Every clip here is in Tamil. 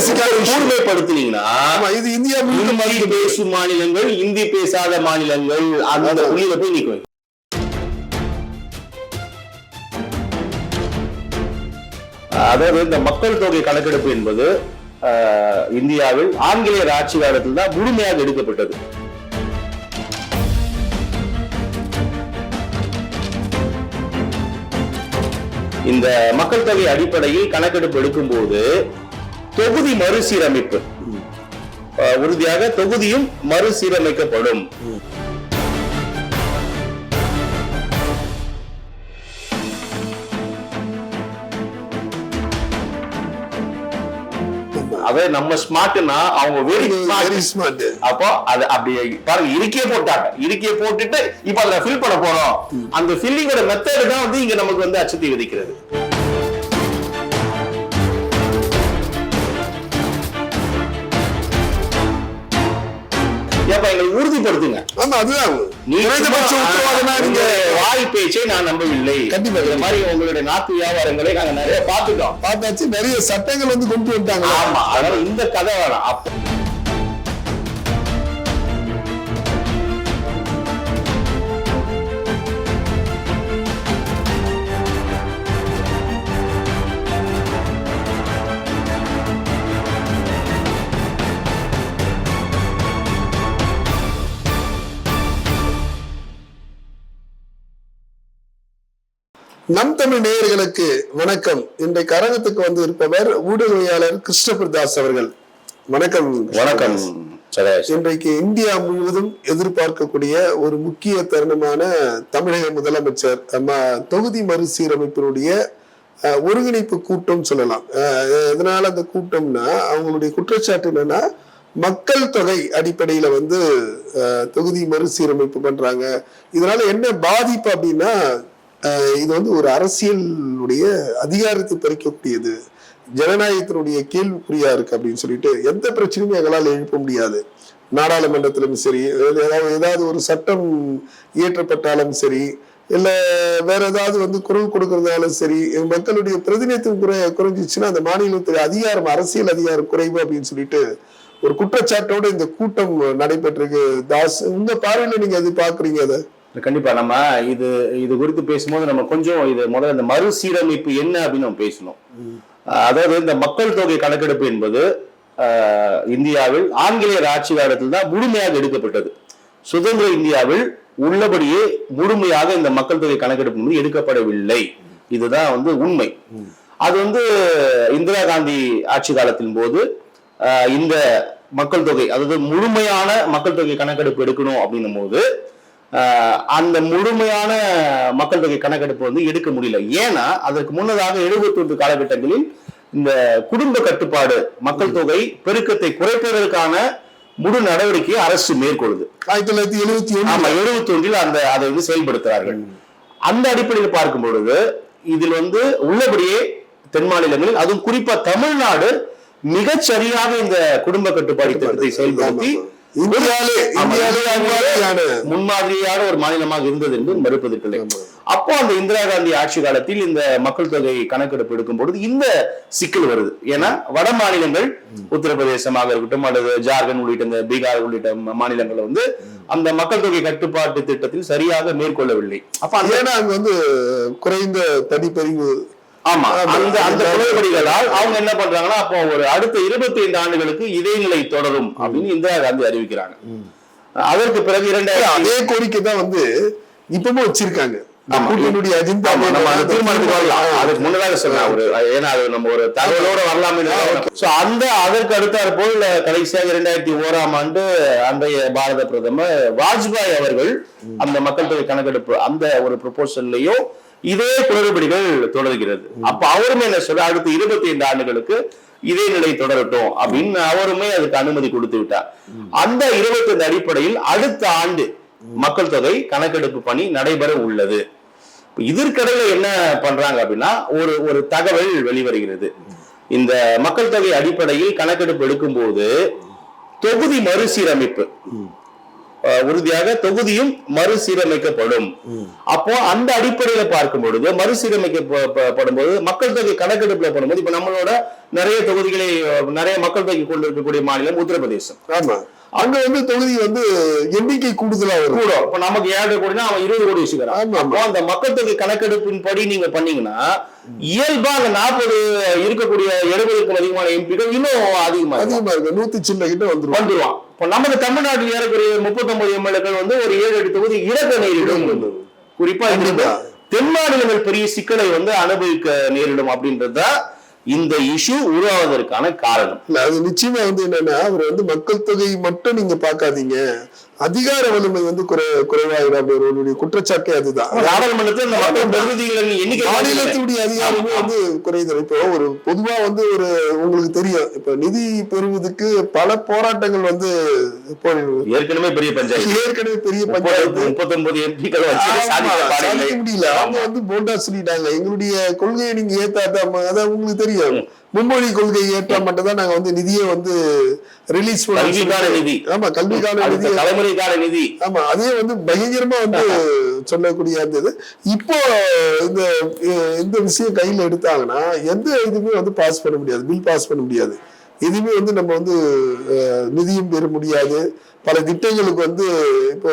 கூர்மைப்படுத்தினீங்கன்னா இது இந்தியா இந்தி பேசும் மாநிலங்கள் இந்தி பேசாத மாநிலங்கள் அந்த புள்ளியில போய் நிற்கும் அதாவது இந்த மக்கள் தொகை கணக்கெடுப்பு என்பது இந்தியாவில் ஆங்கிலேயர் ஆட்சி காலத்தில் தான் முழுமையாக எடுக்கப்பட்டது. இந்த மக்கள் தொகை அடிப்படையில் கணக்கெடுப்பு எடுக்கும்போது தொகுதி மறுசீரமைப்பு. உறுதியாக தொகுதியும் மறுசீரமைக்கப்படும். அதே நம்ம ஸ்மார்ட்னா அவங்க வெரி ஸ்மார்ட் வெரி ஸ்மார்ட் அப்போ அது அப்படி பாருங்க இருக்கையே போட்டாங்க. இருக்கையே போட்டுட்டு இப்ப அதுல ஃபில் பண்ண போறோம். அந்த ஃபில்லிங்கோட மெத்தட் தான் வந்து இங்க நமக்கு வந்து அச்சத்தை விதிக்கிறது. ஏப்பா எங்களை உறுதிப்படுத்துங்க. ஆமா அதுதான். குறைந்தபட்ச நீங்க உங்களுடைய வாய் பேச்சை நான் நம்பவில்லை. கண்டிப்பா, இந்த மாதிரி உங்களுடைய நாட்டு வியாபாரங்களை நாங்க நிறைய பார்த்துட்டோம். பார்த்தாச்சு நிறைய சட்டங்கள் வந்து கொண்டு வந்துட்டாங்க. ஆமா அதனால இந்த கதை வேணாம் அப்ப நம் தமிழ் நேயர்களுக்கு வணக்கம். இன்றைக்கு அரங்கத்துக்கு வந்து இருப்பவர் ஊடகவியாளர் கிருஷ்ணபிரதாஸ் தாஸ் அவர்கள். வணக்கம். வணக்கம் இன்றைக்கு இந்தியா முழுவதும் எதிர்பார்க்கக்கூடிய ஒரு முக்கிய தருணமான தமிழக முதலமைச்சர் நம்ம தொகுதி மறுசீரமைப்பினுடைய ஒருங்கிணைப்பு கூட்டம் சொல்லலாம். எதனால அந்த கூட்டம்னா அவங்களுடைய குற்றச்சாட்டு என்னன்னா மக்கள் தொகை அடிப்படையில வந்து தொகுதி மறுசீரமைப்பு பண்றாங்க. இதனால என்ன பாதிப்பு அப்படின்னா இது வந்து ஒரு அரசியலுடைய அதிகாரத்தை பறிக்கக்கூடியது. ஜனநாயகத்தினுடைய கேள்விக்குறியா இருக்கு அப்படின்னு சொல்லிட்டு எந்த பிரச்சனையும் எங்களால் எழுப்ப முடியாது. நாடாளுமன்றத்திலும் சரி ஏதாவது ஏதாவது ஒரு சட்டம் இயற்றப்பட்டாலும் சரி இல்லை வேற ஏதாவது வந்து குரல் கொடுக்கறதாலும் சரி மக்களுடைய பிரதிநிதித்துவம் குறை குறைஞ்சிச்சுன்னா அந்த மாநிலத்துடைய அதிகாரம் அரசியல் அதிகாரம் குறைவு அப்படின்னு சொல்லிட்டு ஒரு குற்றச்சாட்டோட இந்த கூட்டம் நடைபெற்றிருக்கு. தாஸ் உங்க பார்வையில நீங்க அது பாக்குறீங்க அதை? கண்டிப்பா நம்ம இது இது குறித்து பேசும்போது நம்ம கொஞ்சம் இது முதல்ல இந்த மறுசீரமைப்பு என்ன அப்படின்னு நம்ம பேசணும். அதாவது இந்த மக்கள் தொகை கணக்கெடுப்பு என்பது இந்தியாவில் ஆங்கிலேயர் ஆட்சி காலத்தில் தான் முழுமையாக எடுக்கப்பட்டது. சுதந்திர இந்தியாவில் உள்ளபடியே முழுமையாக இந்த மக்கள் தொகை கணக்கெடுப்பு என்பது எடுக்கப்படவில்லை. இதுதான் வந்து உண்மை. அது வந்து இந்திரா காந்தி ஆட்சி காலத்தின் போது இந்த மக்கள் தொகை அதாவது முழுமையான மக்கள் தொகை கணக்கெடுப்பு எடுக்கணும் அப்படின்னும் போது அந்த முழுமையான மக்கள் தொகை கணக்கெடுப்பு வந்து எடுக்க முடியல. ஏன்னா அதற்கு முன்னதாக 71 காலகட்டங்களில் இந்த குடும்ப கட்டுப்பாடு மக்கள் தொகை பெருக்கத்தை குறைப்பதற்கான முழு நடவடிக்கையை அரசு மேற்கொள்ளுது. ஆயிரத்தி தொள்ளாயிரத்தி எழுபத்தி ஒண்ணு ஆமா எழுபத்தி ஒன்றில் அந்த அதை வந்து செயல்படுத்துறார்கள். அந்த அடிப்படையில் பார்க்கும் பொழுது இதில் வந்து உள்ளபடியே தென் மாநிலங்களில் அதுவும் குறிப்பா தமிழ்நாடு மிகச் சரியாக இந்த குடும்ப கட்டுப்பாடு திட்டத்தை செயல்படுத்தி முன்மாதிரியான ஒரு மாநிலமாக இருந்தது என்று மறுப்பதற்கில்லை அப்போ அந்த இந்திரா காந்தி ஆட்சி காலத்தில் இந்த மக்கள் தொகை கணக்கெடுப்பு எடுக்கும் பொழுது இந்த சிக்கல் வருது. ஏன்னா வட மாநிலங்கள் உத்தரப்பிரதேசமாக இருக்கட்டும் அல்லது ஜார்க்கண்ட் உள்ளிட்ட இந்த பீகார் உள்ளிட்ட ம- மாநிலங்கள்ல வந்து அந்த மக்கள் தொகை கட்டுப்பாட்டு திட்டத்தில் சரியாக மேற்கொள்ளவில்லை. அப்ப ஏன்னா அங்க வந்து குறைந்த படிப்பறிவு ஆமா. அந்த அந்த குளறுபடிகளால் அவங்க என்ன பண்றாங்கன்னா அப்போ ஒரு அடுத்த இருபத்தி ஐந்து ஆண்டுகளுக்கு இதே நிலை தொடரும் அப்படின்னு இந்திரா காந்தி அறிவிக்கிறாங்க. அதற்கு பிறகு இரண்டாயிரத்தி அதே கோரிக்கை தான் வந்து இப்பவும் வச்சிருக்காங்க. இந்த ஆமா. கூட்டணியுடைய அஜெண்டா ஆமா, நம்ம அந்த தீர்மானத்துக்கு வரலாம். அதுக்கு முன்னதாக சொன்னேன் ஒரு ஏன்னா அது நம்ம ஒரு தகவலோட வரலாம் அந்த அதற்கு அடுத்தாற் போல் கடைசியாக இரண்டாயிரத்தி ஓராம் ஆண்டு அன்றைய பாரத பிரதமர் வாஜ்பாய் அவர்கள் அந்த மக்கள் தொகை கணக்கெடுப்பு அந்த ஒரு ப்ரொபோசல்லையும் இதே குளறுபடிகள் தொடர்கிறது. அப்ப அவருமே என்ன சொல்ற அடுத்த இருபத்தி ஐந்து ஆண்டுகளுக்கு இதே நிலை தொடரட்டும் அப்படின்னு அவருமே அதுக்கு அனுமதி கொடுத்து விட்டார். அந்த இருபத்தி ஐந்து அடிப்படையில் அடுத்த ஆண்டு மக்கள் தொகை கணக்கெடுப்பு பணி நடைபெற உள்ளது. இதற்கிடையில என்ன பண்றாங்க அப்படின்னா ஒரு ஒரு தகவல் வெளிவருகிறது. இந்த மக்கள் தொகை அடிப்படையில் கணக்கெடுப்பு எடுக்கும்போது தொகுதி மறுசீரமைப்பு. உறுதியாக தொகுதியும் மறுசீரமைக்கப்படும். அப்போ அந்த அடிப்படையில பார்க்கும் பொழுது மறுசீரமைக்கப்படும் போது மக்கள் தொகை கணக்கெடுப்புல பண்ணும்போது இப்ப நம்மளோட நிறைய தொகுதிகளை நிறைய மக்கள் தொகை கொண்டு இருக்கக்கூடிய மாநிலம் உத்தரப்பிரதேசம். ஆமா. அங்க வந்து தொகுதி வந்து எண்ணிக்கை கூடுதலா வரும். கூட இப்ப நமக்கு ஏழு கோடினா அவன் இருபது கோடி வச்சுக்கிறான். அப்போ அந்த மக்கள் தொகை கணக்கெடுப்பின் படி நீங்க பண்ணீங்கன்னா இயல்பா அந்த நாற்பது இருக்கக்கூடிய எழுபதுக்கும் அதிகமான எம்பிகள் இன்னும் அதிகமா. அதிகமா இருக்கு நூத்தி சின்ன கிட்ட வந்துரும். வந்துருவான். இப்ப நமக்கு தமிழ்நாட்டில் ஏறக்குறைய முப்பத்தொன்பது எம்எல்ஏக்கள் வந்து ஒரு ஏழு எட்டு தொகுதி இழக்க நேரிடும். குறிப்பா. தென் மாநிலங்கள் பெரிய சிக்கலை வந்து அனுபவிக்க நேரிடும் அப்படின்றதுதான் இந்த இஷ்யூ உருவாவதற்கான காரணம். இல்ல அது நிச்சயமா வந்து என்னன்னா அவர் வந்து மக்கள் தொகை மட்டும் நீங்க பாக்காதீங்க அதிகார வலிமை வந்து குறை குறைவாயிடும் அப்படின்ற குற்றச்சாட்டே அதுதான். மாநிலத்தினுடைய அதிகாரமே வந்து குறையுது இப்போ ஒரு பொதுவா வந்து ஒரு உங்களுக்கு தெரியும். இப்ப நிதி பெறுவதற்கு பல போராட்டங்கள் வந்து ஏற்கனவே பெரிய பஞ்சாயத்து. ஏற்கனவே பெரிய பஞ்சாயத்து. முப்பத்தொன்பது எம்பிக்கள் முடியல. அவங்க வந்து போண்டா சொல்லிட்டாங்க. எங்களுடைய கொள்கையை நீங்க ஏத்தாதான் அதான் உங்களுக்கு தெரியும். மும்மொழி கொள்கை ஏற்றா மட்டும் தான் நாங்க வந்து நிதியை வந்து ரிலீஸ் கல்விக்கான நிதி. ஆமா கல்விக்கான நிதி தலைமுறைக்கான நிதி. ஆமா அதே வந்து பயங்கரமா வந்து சொல்லக்கூடிய அந்த இது. இப்போ இந்த இந்த விஷயம் கையில எடுத்தாங்கன்னா எந்த இதுவுமே வந்து பாஸ் பண்ண முடியாது பில் பாஸ் பண்ண முடியாது. எதுவுமே வந்து நம்ம வந்து நிதியும் பெற முடியாது. பல திட்டங்களுக்கு வந்து இப்போ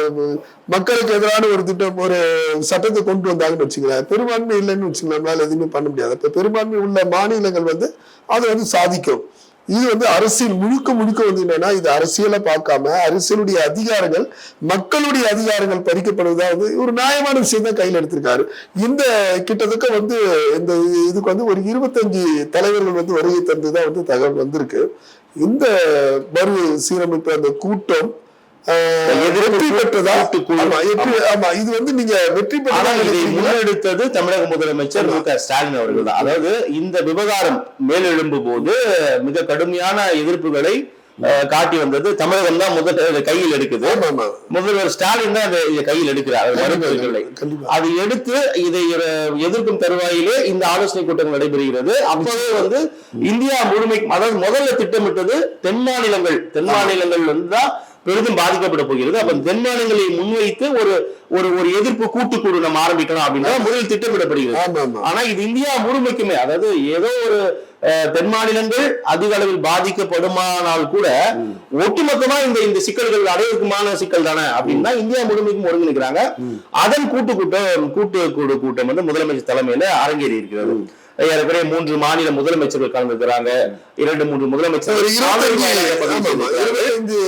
மக்களுக்கு எதிரான ஒரு திட்டம் ஒரு சட்டத்தை கொண்டு வந்தாங்கன்னு வச்சுக்கலாம் பெரும்பான்மை இல்லைன்னு வச்சுக்கலாம் நம்மளால எதுவுமே பண்ண முடியாது. இப்போ பெரும்பான்மை உள்ள மாநிலங்கள் வந்து அதை வந்து சாதிக்கும். இது வந்து அரசியல் முழுக்க முழுக்க வந்து என்னன்னா இது அரசியலை பார்க்காம அரசியலுடைய அதிகாரங்கள் மக்களுடைய அதிகாரங்கள் பறிக்கப்படுவதா வந்து ஒரு நியாயமான விஷயம் தான் கையில் எடுத்திருக்காரு. இந்த கிட்டத்தட்ட வந்து இந்த இதுக்கு வந்து ஒரு இருபத்தஞ்சு தலைவர்கள் வந்து வருகை தந்துதான் வந்து தகவல் வந்திருக்கு. இந்த மறு சீரமைப்பு அந்த கூட்டம் வெற்றி பெற்றதா. ஆமா இது வந்து நீங்க வெற்றி பெற்றதா? முன்னெடுத்தது தமிழக முதலமைச்சர் மு க ஸ்டாலின் அவர்கள் அதாவது இந்த விவகாரம் மேலெழும்பும் போது மிக கடுமையான எதிர்ப்புகளை காட்டி வந்தது. தமிழகம் தான் முதல் கையில் எடுக்குது. முதல்வர் ஸ்டாலின் தான் அதை இதை கையில் எடுக்கிறார். அதை எடுத்து இதை எதிர்க்கும் தருவாயிலே இந்த ஆலோசனை கூட்டங்கள் நடைபெறுகிறது. அப்பவே வந்து இந்தியா முழுமை அதாவது முதல்ல திட்டமிட்டது தென் மாநிலங்கள். தென் மாநிலங்கள் வந்து தான் பெரிதும் பாதிக்கப்பட போகிறது. அப்ப தென் மாநிலங்களை முன்வைத்து ஒரு ஒரு ஒரு எதிர்ப்பு கூட்டுக்குழு நம்ம ஆரம்பிக்கலாம் அப்படின்னா முதலில் திட்டமிடப்படுகிறது. ஆனா இது இந்தியா முழுமைக்குமே அதாவது ஏதோ ஒரு தென் மாநிலங்கள் அதிக அளவில் பாதிக்கப்படுமானால் கூட ஒட்டுமொத்தமா இந்த இந்த சிக்கல்கள் அனைவருக்குமான சிக்கல் தானே அப்படின்னா இந்தியா முழுமைக்கும் ஒருங்கிணைக்கிறாங்க. அதன் கூட்டு கூட்டம் கூட்டு குழு கூட்டம் வந்து முதலமைச்சர் தலைமையில அரங்கேறி இருக்கிறது. ஏறக்குறைய மூன்று மாநில முதலமைச்சர்கள் கலந்துக்கிறாங்க இரண்டு மூன்று. இருபத்தஞ்சு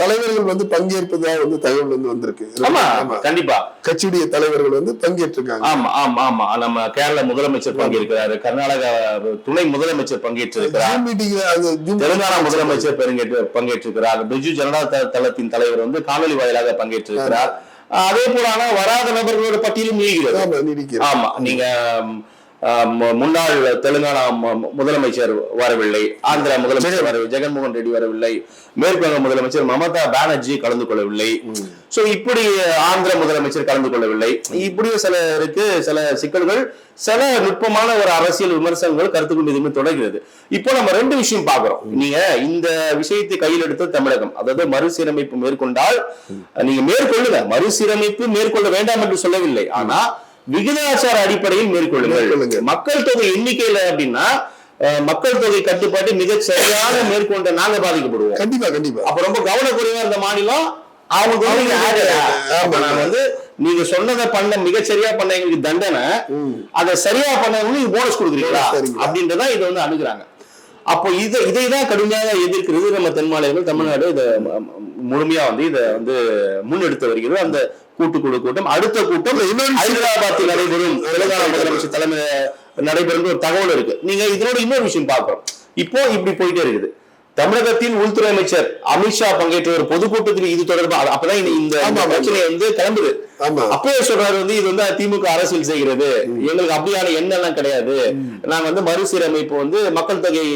தலைவர்கள் வந்து பங்கேற்பதா வந்து தகவல் வந்து வந்திருக்கு ஆமா. கண்டிப்பா. கட்சியுடைய தலைவர்கள் வந்து பங்கேற்றிருக்காங்க. ஆமா ஆமா ஆமா. நம்ம கேரள முதலமைச்சர் பங்கேற்கிறாரு. கர்நாடகா துணை முதலமைச்சர் பங்கேற்றிருக்கிறார். தெலுங்கானா முதலமைச்சர் பங்கேற்று பங்கேற்றிருக்கிறார். பிஜு ஜனதா தளத்தின் தலைவர் வந்து காணொலி வாயிலாக பங்கேற்றிருக்கிறார். அதே போல ஆனா வராத நபர்களோட பட்டியலும் நீள்கிறது ஆமா நீங்க முன்னாள் தெலுங்கானா முதலமைச்சர் வரவில்லை ஆந்திரா முதலமைச்சர் வரவில்லை ஜெகன்மோகன் ரெட்டி வரவில்லை மேற்கு வங்க முதலமைச்சர் மமதா பானர்ஜி கலந்து கொள்ளவில்லை. சோ இப்படி ஆந்திர முதலமைச்சர் கலந்து கொள்ளவில்லை. இப்படி சிலருக்கு சில சிக்கல்கள் சில நுட்பமான ஒரு அரசியல் விமர்சனங்கள் கருத்து கொண்டு இதுமே தொடர்கிறது. இப்போ நம்ம ரெண்டு விஷயம் பார்க்கிறோம். நீங்க இந்த விஷயத்தை கையில் எடுத்த தமிழகம் அதாவது மறுசீரமைப்பு மேற்கொண்டால் நீங்க மேற்கொள்ளுங்க. மறுசீரமைப்பு மேற்கொள்ள வேண்டாம் என்று சொல்லவில்லை. ஆனா விகிதாச்சார அடிப்படையில் மேற்கொள்ளுங்கள். மேற்கொள்ளுங்க. மக்கள் தொகை எண்ணிக்கையில அப்படின்னா மக்கள் தொகை கட்டுப்பாட்டை மிகச் சரியாக மேற்கொண்ட நாங்க பாதிக்கப்படுவோம். கண்டிப்பா கண்டிப்பா. அப்ப ரொம்ப கவனக்குறைவா இருந்த மாநிலம் அவங்க வந்து நீங்க சொன்னதை பண்ண மிகச்சரியா பண்ண எங்களுக்கு தண்டனை. அதை சரியா பண்ணவங்களுக்கு போனஸ் கொடுக்குறீங்களா. அப்படின்றதான் இதை வந்து அணுகுறாங்க. அப்போ இதை இதை தான் கடுமையாக எதிர்க்கிறது நம்ம தென் மாநிலங்கள் தமிழ்நாடு இதை முழுமையா வந்து இதை வந்து முன்னெடுத்து வருகிறது. அந்த கூட்டுக்குழு கூட்டம் அடுத்த கூட்டம் ஹைதராபாத்தில் நடைபெறும். தெலுங்கானா முதலமைச்சர் தலைமையில் நடைபெறும் ஒரு தகவல் இருக்கு. நீங்க இதனோட இன்னொரு விஷயம் பார்க்கிறோம் இப்போ இப்படி போயிட்டே இருக்குது. தமிழகத்தின் உள்துறை அமைச்சர் அமித்ஷா பங்கேற்ற ஒரு பொதுக்கூட்டத்தில் இது தொடர்பா அது அப்பதான் இந்த-. பிரச்சனை வந்து கிளம்புது. ஆமா. அப்பவே சொல்றாரு வந்து இது வந்து திமுக அரசியல் செய்கிறது. எங்களுக்கு அப்படியான எண்ணெல்லாம் கிடையாது. நாங்க வந்து மறுசீரமைப்பு வந்து மக்கள் தொகை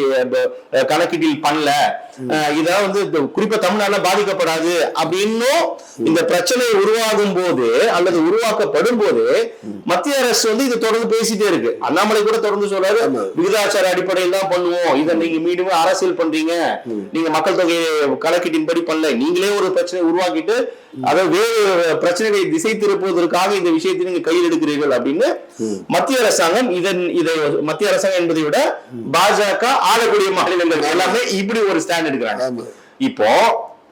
கணக்கீட்டில் பண்ணல. இதெல்லாம் வந்து குறிப்பா தமிழ்நாடுல பாதிக்கப்படாது அப்படின்னும் இந்த பிரச்சனை உருவாகும் போது அல்லது உருவாக்கப்படும் போது மத்திய அரசு வந்து இது தொடர்ந்து பேசிட்டே இருக்கு. அண்ணாமலை கூட தொடர்ந்து சொல்றாரு. விகிதாச்சார அடிப்படையில் தான் பண்ணுவோம். இதை நீங்க மீண்டும் அரசியல் பண்றீங்க. நீங்க மக்கள் தொகை கணக்கீட்டின்படி பண்ணல. நீங்களே ஒரு பிரச்சனை உருவாக்கிட்டு அதாவது வேறு பிரச்சனைகளை திசை திருப்புவதற்காக இந்த விஷயத்தை நீங்க கையில் எடுக்கிறீர்கள் அப்படின்னு மத்திய அரசாங்கம் இதன் இதை மத்திய அரசாங்கம் என்பதை விட பாஜக ஆளக்கூடிய மாநிலங்கள் எல்லாமே இப்படி ஒரு ஸ்டாண்ட் எடுக்கிறாங்க. இப்போ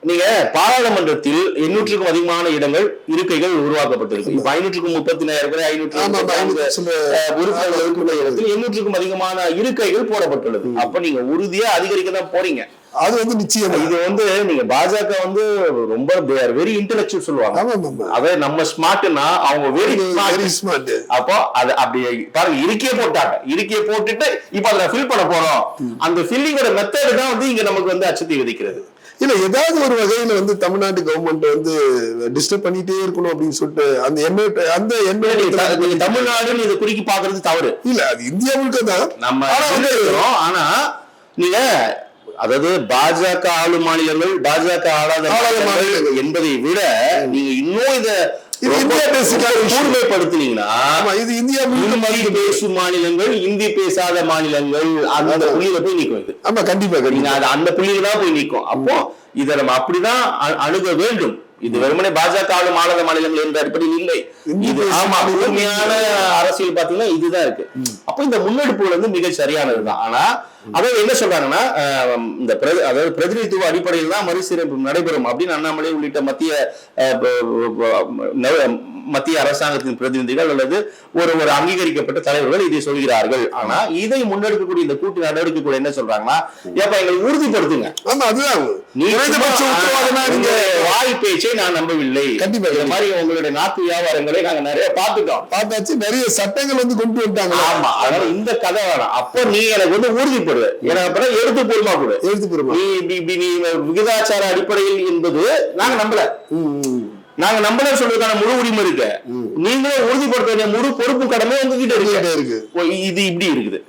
நீங்க பாராளுமன்றத்தில் எண்ணூற்றுக்கும் அதிகமான இடங்கள் இருக்கைகள் உருவாக்கப்பட்டிருக்கு இப்ப ஐநூற்றுக்கும் முப்பத்தி ஐநூற்று எண்ணூற்றுக்கும் அதிகமான இருக்கைகள் போடப்பட்டுள்ளது. அப்ப நீங்க உறுதியா அதிகரிக்க தான் போறீங்க. அது வந்து நிச்சயம். இது வந்து நீங்க பாஜக வந்து ரொம்ப வெரி இன்டெலெக்சுவல் சொல்லுவாங்க. அதாவது நம்ம ஸ்மார்ட்னா அவங்க வெரி வெரி ஸ்மார்ட் அப்போ அது அப்படி பாருங்க இருக்கையே போட்டாங்க. இருக்கையை போட்டுட்டு இப்ப அதுல ஃபில் பண்ண போறோம். அந்த ஃபில்லிங்கோட மெத்தட் தான் வந்து இங்க நமக்கு வந்து அச்சத்தை விதிக்கிறது. இல்ல ஏதாவது ஒரு வகையில வந்து தமிழ்நாட்டு கவர்மெண்ட் வந்து டிஸ்டர்ப் பண்ணிட்டே இருக்கணும் அப்படின்னு சொல்லிட்டு அந்த எண்ணெய் அந்த எண்ணெய் தமிழ்நாடுன்னு இதை குறிக்கி பாக்குறது தவறு. இல்ல அது இந்தியா முழுக்க தான். நம்ம ஆனா நீங்க அதாவது பாஜக ஆளும் மாநிலங்கள் பாஜக ஆளாத. என்பதை விட நீங்க இன்னும் இத இது இந்தியா விஷயம். கூர்மைப்படுத்தினீங்கன்னா இது இந்தியா முழுக்க பேசும் மாநிலங்கள் இந்தி பேசாத மாநிலங்கள் அந்த புள்ளியில போய் நிக்கும் இது. ஆமா கண்டிப்பா கண்டிப்பா. அந்த புள்ளியில தான் போய் நிக்கும். அப்போ இதை நம்ம அப்படிதான் அணுக வேண்டும். இது வெறுமனே பாஜக ஆளும் மாநில மாநிலங்கள் என்ற அடிப்படையில் இல்லை. இது ஆமா உண்மையான அரசியல் பாத்தீங்கன்னா இதுதான் இருக்கு. அப்போ இந்த முன்னெடுப்புகள் வந்து மிக சரியானதுதான். ஆனா அதாவது என்ன சொல்றாங்கன்னா இந்த அதாவது பிரதிநிதித்துவ அடிப்படையில் தான் மறுசீரமைப்பு நடைபெறும் அப்படின்னு அண்ணாமலை உள்ளிட்ட மத்திய மத்திய அரசாங்கத்தின் பிரதிநிதிகள் அல்லது ஒரு ஒரு அங்கீகரிக்கப்பட்ட தலைவர்கள் இதை சொல்கிறார்கள். ஆனா இதை முன்னெடுக்கக்கூடிய இந்த கூட்டு நடவடிக்கை கூட என்ன சொல்றாங்கன்னா ஏப்பா எங்களை உறுதிப்படுத்துங்க. ஆமா அதுதான். வாய் பேச்சை நான் நம்பவில்லை. கண்டிப்பா, இந்த மாதிரி உங்களுடைய நாட்டு வியாபாரங்களை நாங்க நிறைய பார்த்துட்டோம். பார்த்தாச்சு நிறைய சட்டங்கள் வந்து கொண்டு வந்துட்டாங்க. ஆமா அதனால இந்த கதை வேணாம். அப்போ நீ எனக்கு வந்து எனக்கு அப்புறம் எடுத்து பொறுமா கொடு. எழுத்து பெருமா நீ இப்படி- இப்படி நீ விகிதாச்சார அடிப்படையில் என்பது நாங்க நம்பல. நாங்க நம்பல சொல்றதுக்கான முழு உரிமை இருக்கு. நீங்களும் உறுதிப்படுத்த வேண்டிய முழு பொறுப்பு கடமை உங்ககிட்ட இருக்கு. இது இப்படி இருக்குது.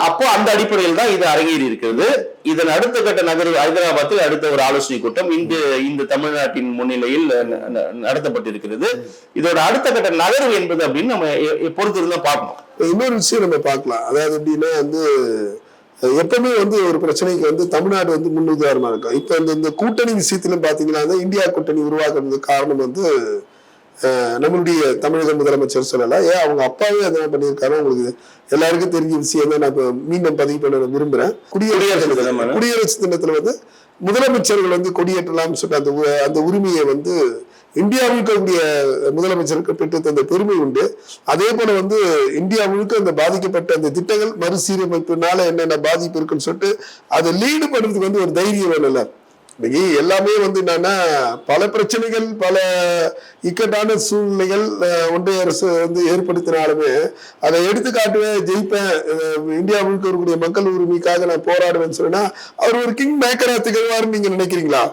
அப்போ அந்த அடிப்படையில் தான் இது அரங்கேறி இருக்கிறது. இதன் அடுத்த கட்ட நகர்வு ஹைதராபாத்தில் அடுத்த ஒரு ஆலோசனை கூட்டம் இன்று இந்த தமிழ்நாட்டின் முன்னிலையில் ந- நடத்தப்பட்டிருக்கிறது. இதோட அடுத்த கட்ட நகர்வு என்பது அப்படின்னு நம்ம எ- எ- பொறுத்திருந்தா பார்க்கணும். இன்னொரு விஷயம் நம்ம பார்க்கலாம். அதாவது எப்படின்னா வந்து எப்பவுமே வந்து ஒரு பிரச்சனைக்கு வந்து தமிழ்நாடு வந்து முன்னுதாரணமா இருக்கும். இப்ப இந்த இந்த கூட்டணி விஷயத்திலும் பாத்தீங்கன்னா வந்து இந்தியா கூட்டணி உருவாக்குறதுக்கு காரணம் வந்து நம்மளுடைய தமிழக முதலமைச்சர் சொல்லல. ஏன் அவங்க அப்பாவே அதான் பண்ணியிருக்காரு உங்களுக்கு எல்லாருக்கும் தெரிஞ்ச விஷயம் தான் நான் இப்ப மீண்டும் பதிவு பண்ண விரும்புறேன். குடியரசு குடியரசு தினத்துல- வந்து முதலமைச்சர்கள் வந்து கொடியேற்றலாம்னு சொல்லிட்டு அந்த அந்த உரிமையை வந்து இந்தியாவில் இருக்கக்கூடிய முதலமைச்சருக்கு பெற்று தந்த பெருமை உண்டு. அதே போல வந்து இந்தியா முழுக்க அந்த பாதிக்கப்பட்ட அந்த திட்டங்கள் மறுசீரமைப்புனால என்னென்ன பாதிப்பு இருக்குன்னு சொல்லிட்டு அதை லீடு பண்றதுக்கு வந்து ஒரு தைரியம் வேணும்ல இன்னைக்கு எல்லாமே வந்து என்னன்னா பல பிரச்சனைகள் பல இக்கட்டான சூழ்நிலைகள் ஒன்றிய அரசு வந்து ஏற்படுத்தினாலுமே அதை எடுத்து காட்டுவேன் ஜெயிப்பேன் இந்தியா முழுக்க இருக்கக்கூடிய மக்கள் உரிமைக்காக நான் போராடுவேன்னு சொன்னா அவர் ஒரு கிங் மேக்கரா திகழ்வாருன்னு நீங்க நினைக்கிறீங்களா?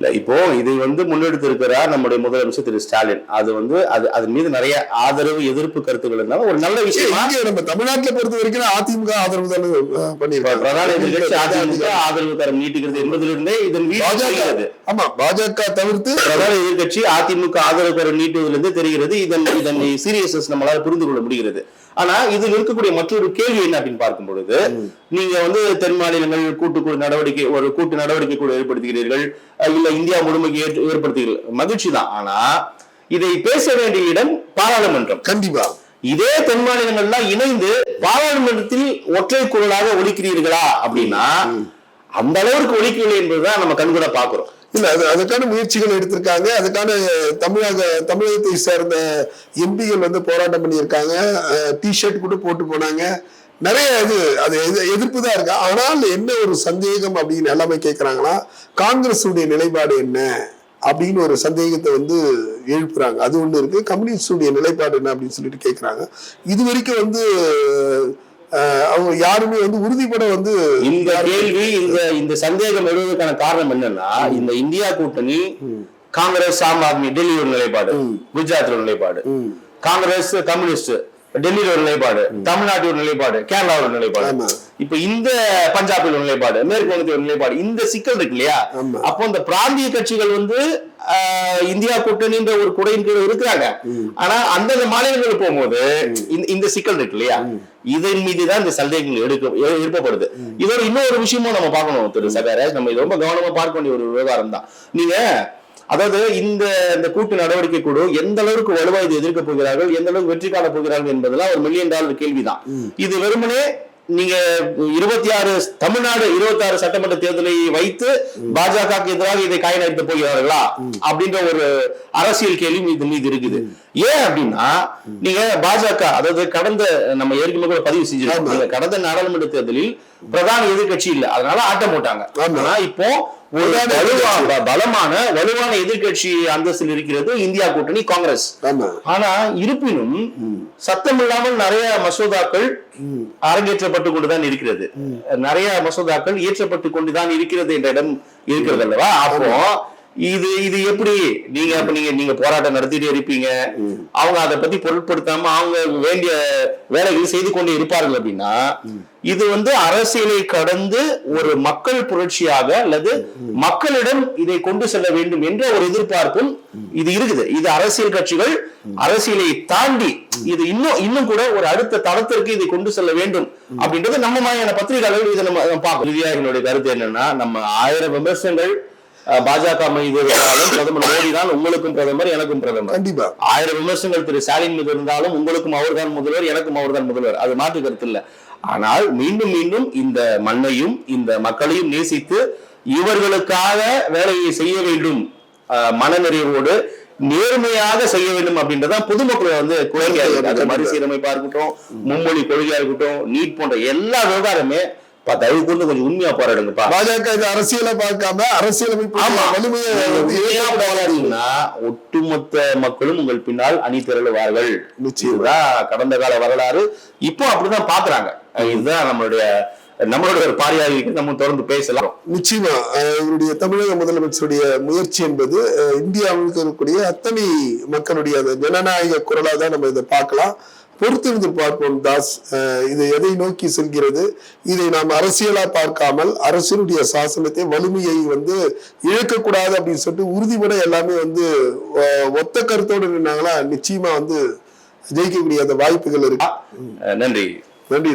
இல்ல இப்போ இதை வந்து முன்னெடுத்து இருக்கிறார் நம்முடைய முதலமைச்சர் திரு. ஸ்டாலின். அது வந்து அது அதன் மீது நிறைய ஆதரவு எதிர்ப்பு கருத்துக்கள் இருந்தாலும் ஒரு நல்ல விஷயமா? நம்ம தமிழ்நாட்டுல பொறுத்த வரைக்கும் அதிமுக ஆதரவு பண்ணியிருக்காங்க. பிரதான எதிர்கட்சி அதிமுக ஆதரவு தரம் நீட்டுகிறது என்பதிலிருந்தே இதன் பாஜக ஆமா பாஜக தவிர்த்து பிரதான எதிர்கட்சி அதிமுக ஆதரவு தரம் நீட்டுவதிலிருந்து தெரிகிறது. இதன் இதன் சீரியஸ்னஸ் நம்மளால புரிந்து கொள்ள முடிகிறது. ஆனா இதில் இருக்கக்கூடிய மற்றொரு கேள்வி என்ன அப்படின்னு பார்க்கும் பொழுது நீங்க வந்து தென் மாநிலங்கள் கூட்டு நடவடிக்கை ஒரு கூட்டு நடவடிக்கை கூட ஏற்படுத்துகிறீர்கள் இல்ல இந்தியா முழுமைக்கு ஏற்படுத்துகிறீர்கள். மகிழ்ச்சி தான். ஆனா இதை பேச வேண்டிய இடம் பாராளுமன்றம். கண்டிப்பா. இதே தென் மாநிலங்கள்லாம் இணைந்து பாராளுமன்றத்தில் ஒற்றை குரலாக ஒழிக்கிறீர்களா அப்படின்னா அந்த அளவுக்கு ஒழிக்கவில்லை என்பதுதான் நம்ம கண்கூட பாக்குறோம் இல்ல அது அதுக்கான முயற்சிகள் எடுத்திருக்காங்க. அதுக்கான தமிழக தமிழகத்தை சேர்ந்த எம்பிகள் வந்து போராட்டம் பண்ணியிருக்காங்க. டிஷர்ட் கூட போட்டு போனாங்க. நிறைய இது அது எது- எதிர்ப்பு தான் இருக்கு. ஆனால் என்ன ஒரு சந்தேகம் அப்படின்னு எல்லாமே கேட்குறாங்கன்னா காங்கிரஸுடைய நிலைப்பாடு என்ன அப்படின்னு ஒரு சந்தேகத்தை வந்து எழுப்புறாங்க. அது ஒன்று இருக்கு. கம்யூனிஸ்டுடைய நிலைப்பாடு என்ன அப்படின்னு சொல்லிட்டு கேட்குறாங்க இது வரைக்கும் வந்து அவங்க யாருமே வந்து உறுதிப்பட வந்து இந்த கேள்வி இந்த இந்த சந்தேகம் எழுவதற்கான காரணம் என்னன்னா இந்த இந்தியா கூட்டணி காங்கிரஸ் ஆம் ஆத்மி டெல்லி ஒரு நிலைப்பாடு குஜராத்ல ஒரு நிலைப்பாடு. காங்கிரஸ் கம்யூனிஸ்ட் டெல்லியில ஒரு நிலைப்பாடு தமிழ்நாட்டில் ஒரு நிலைப்பாடு கேரளாவில் ஒரு நிலைப்பாடு. இப்ப இந்த பஞ்சாபில் ஒரு நிலைப்பாடு மேற்கு வங்கத்தில் ஒரு நிலைப்பாடு இந்த சிக்கல் இருக்கு இல்லையா. அப்போ இந்த பிராந்திய கட்சிகள் வந்து இந்தியா கூட்டணின்ற ஒரு குடையின் கீழ் இருக்கிறாங்க. ஆனா அந்தந்த மாநிலங்களுக்கு போகும்போது இந்த சிக்கல் இருக்கு இல்லையா? இதன் மீது தான் இந்த சந்தேகங்கள் எடுக்க எழுப்பப்படுது. இதோட இன்னொரு விஷயமும் நம்ம பார்க்கணும் திரு சகாராஜ் நம்ம இது ரொம்ப கவனமா பார்க்க வேண்டிய ஒரு விவகாரம் தான். நீங்க அதாவது இந்த இந்த கூட்டு நடவடிக்கை குழு எந்த அளவுக்கு வலுவா இது எதிர்க்க போகிறார்கள் எந்த அளவுக்கு வெற்றி காண போகிறார்கள் என்பதெல்லாம் ஒரு மில்லியன் டாலர் கேள்விதான். இது வெறுமனே நீங்க இருபத்தி ஆறு தமிழ்நாடு இருபத்தி ஆறு சட்டமன்ற தேர்தலை வைத்து பாஜகவுக்கு எதிராக இதை காயநடித்து போகிறார்களா? அப்படின்ற ஒரு அரசியல் கேள்வி இது மீது இருக்குது. ஏன் அப்படின்னா நீங்க பாஜக அதாவது கடந்த நம்ம ஏற்கனவே கூட பதிவு செஞ்சிருக்கோம். கடந்த நாடாளுமன்ற தேர்தலில் பிரதான எதிர்க்கட்சி இல்ல. அதனால ஆட்டம் போட்டாங்க. ஆனா இப்போ பலமான வலுவான எதிர்க்கட்சி அந்தஸ்தில் இருக்கிறது இந்தியா கூட்டணி காங்கிரஸ். ஆமா. ஆனா இருப்பினும் சத்தமில்லாமல் நிறைய மசோதாக்கள் அரங்கேற்றப்பட்டு கொண்டுதான் இருக்கிறது. நிறைய மசோதாக்கள் இயற்றப்பட்டு கொண்டுதான் இருக்கிறது என்ற இடம் இருக்கிறது அல்லவா? அப்போ இது இது எப்படி? நீங்க அப்ப நீங்க நீங்க போராட்டம் நடத்திட்டே இருப்பீங்க. அவங்க அதை பத்தி பொருட்படுத்தாம அவங்க வேண்டிய வேலைகள் செய்து கொண்டு இருப்பார்கள் அப்படின்னா இது வந்து அரசியலை கடந்து ஒரு மக்கள் புரட்சியாக அல்லது மக்களிடம் இதை கொண்டு செல்ல வேண்டும் என்ற ஒரு எதிர்பார்ப்பும் இது இருக்குது. இது அரசியல் கட்சிகள் அரசியலை தாண்டி இது இன்னும் இன்னும் கூட ஒரு அடுத்த தளத்திற்கு இதை கொண்டு செல்ல வேண்டும் அப்படின்றது நம்ம மாதிரியான பத்திரிகையாளர்கள் இதை நம்ம பார்க்கணும் இறுதியாக என்னுடைய கருத்து என்னன்னா நம்ம ஆயிரம் விமர்சனங்கள் பாஜக மீது இருந்தாலும் பிரதமர் மோடி தான் உங்களுக்கும் பிரதமர் எனக்கும் பிரதமர். கண்டிப்பா. ஆயிரம் விமர்சனங்கள் திரு ஸ்டாலின் மீது இருந்தாலும் உங்களுக்கும் அவர்தான் முதல்வர் எனக்கும் அவர்தான் முதல்வர். அது மாற்று கருத்து இல்ல. ஆனால் மீண்டும் மீண்டும் இந்த மண்ணையும் இந்த மக்களையும் நேசித்து இவர்களுக்காக வேலையை செய்ய வேண்டும். மனநிறைவோடு நேர்மையாக செய்ய வேண்டும் அப்படின்றதான் பொதுமக்களை வந்து கோரிக்கையா இருக்கு அது மறுசீரமைப்பா இருக்கட்டும் மும்மொழி கொள்கையா இருக்கட்டும் நீட் போன்ற எல்லா விவகாரமே தயவு கூர்ந்து கொஞ்சம் உண்மையா போராடுங்கப்பா. பாஜக இது அரசியலை பார்க்காம அரசியலமைப்பு ஆமா. வலிமையை ஒட்டுமொத்த மக்களும் உங்கள் பின்னால் அணி திரளுவார்கள் நிச்சயமா. இதுதான் கடந்த கால வரலாறு. இப்போ அப்படிதான் பாக்குறாங்க. இதுதான் நம்மளுடைய நம்மளுடைய ஒரு பாரியாக நம்ம தொடர்ந்து பேசலாம். நிச்சயமா. இவருடைய தமிழக முதலமைச்சருடைய முயற்சி என்பது அஹ், இந்தியாவில் இருக்கக்கூடிய அத்தனை மக்களுடைய ஜனநாயக குரலா தான் நம்ம இதை பார்க்கலாம். பொறுத்திருந்து பார்ப்போம் தாஸ். இது எதை நோக்கி செல்கிறது? இதை நாம் அரசியலா பார்க்காமல் அரசினுடைய சாசனத்தை வலிமையை வந்து இழக்கக்கூடாது அப்படின்னு சொல்லிட்டு உறுதிபட எல்லாமே வந்து ஒத்த கருத்தோடு நின்னாங்களா? நிச்சயமா வந்து ஜெயிக்கக்கூடிய அந்த வாய்ப்புகள் இருக்கு. நன்றி. நன்றி.